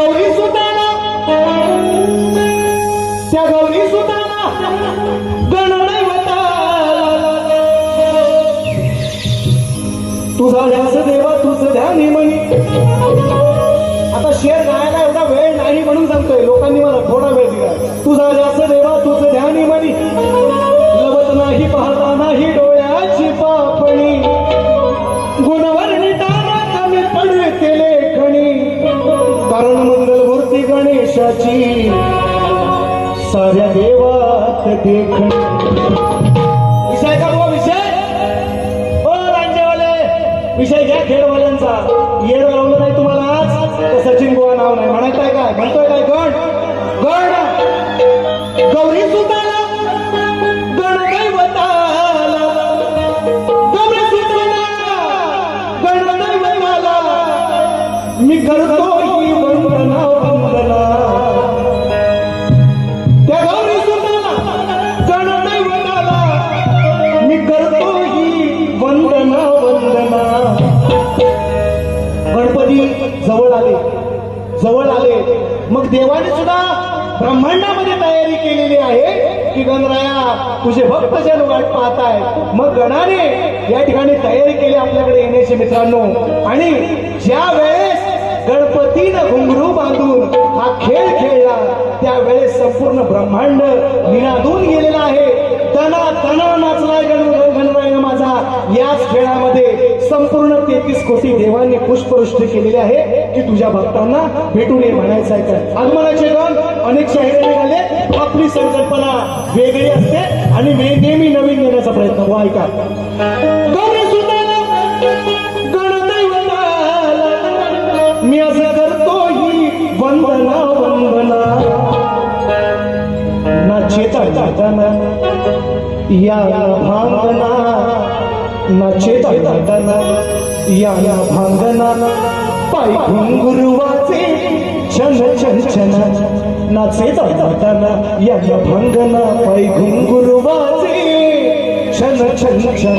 गौरी सुताना. त्या गौरी सुताना गणदैवता तुझा ध्यास देवा तुझ ध्यानी म्हणी. आता शेर गायला एवढा वेळ नाही म्हणून सांगतोय. लोकांनी मला थोडा वेळ दिला. तुझा ध्यास देवा तुझ ध्यानी म्हणी. देशाची साऱ्या देवात देखणी मग सुद्धा ब्रह्मांडामध्ये तयारी केलेली आहे की गणराया तुझे भक्त जन वाट पाहताय मग गणाने या ठिकाणी तयारी केली आपल्याकडे येण्याची मित्रांनो. आणि ज्या वेळेस गणपतीनं घुंगरू बांधून हा खेळ खेळला त्यावेळेस संपूर्ण ब्रह्मांड निनादून गेलेला आहे. तना तना नाचलाय गण गणराय माझा याच खेळामध्ये. संपूर्ण तेहतीस कोटी देवांनी पुष्पवृष्टी केलेली आहे की तुझ्या भक्तांना भेटून ये म्हणायचं आहे. तर आगमनाचे गण अनेक शाहिरे निघाले. आपली संकल्पना वेगळी असते आणि मी नेहमी नवीन देण्याचा प्रयत्न. हो ऐका. मी असं करतो ही वंदना वंदना. ना चेता या भावना नाचेता जाताना या भांगना पाय घुंगुरुवाचे छन छन छन. नाचेता जाताना या भांगना पाय घुंगुरुवाचे छन छन छन.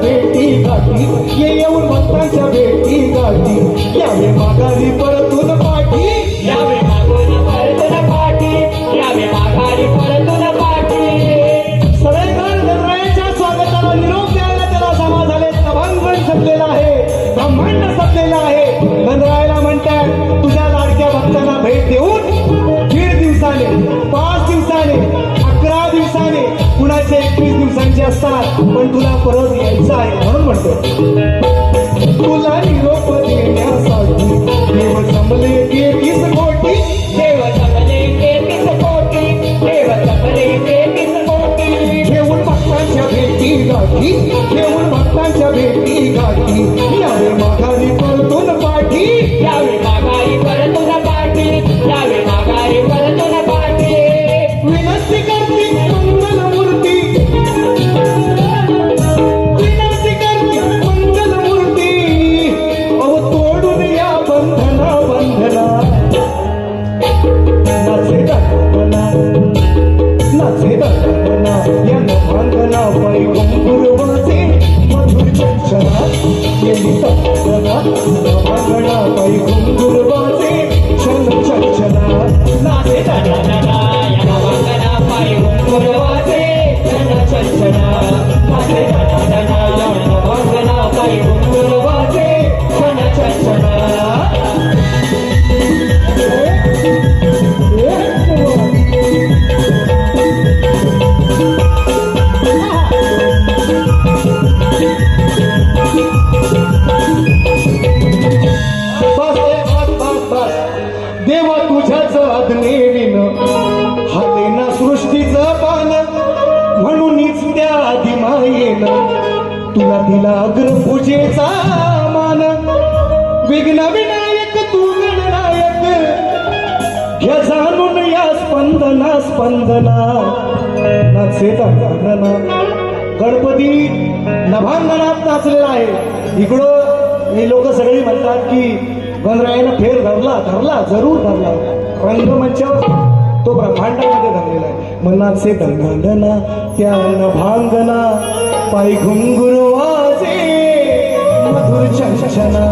भेटी गाठी ये येऊन भक्तांच्या भेटी गाठी यावे माघारी परत कुणाचे एकवीस दिवसांचे असतात. पण तुला परत यायचं आहे म्हणून म्हणतो तुला निरोप देण्यासाठी देव जमले तेवीस कोटी. देव घेऊन भक्तांच्या भेटी गाठी घेऊन भक्तांच्या भेटी मायेन तुला दिला अग्र पूजेचा मान. विघ्न विनायक तू गणनायक या जाणून या स्पंदना स्पंदना. नाचे गणना गणपती नभांगणात नाचलेला आहे. इकडं हे लोक सगळी म्हणतात की गणरायानं फेर धरला धरला जरूर धरला. रंगमंचावर तो ब्रह्मांडामध्ये धरलेला आहे. मनाचे गंगांगना त्या नभांगना पाय घुंगुर वाजे मधुर चंचना.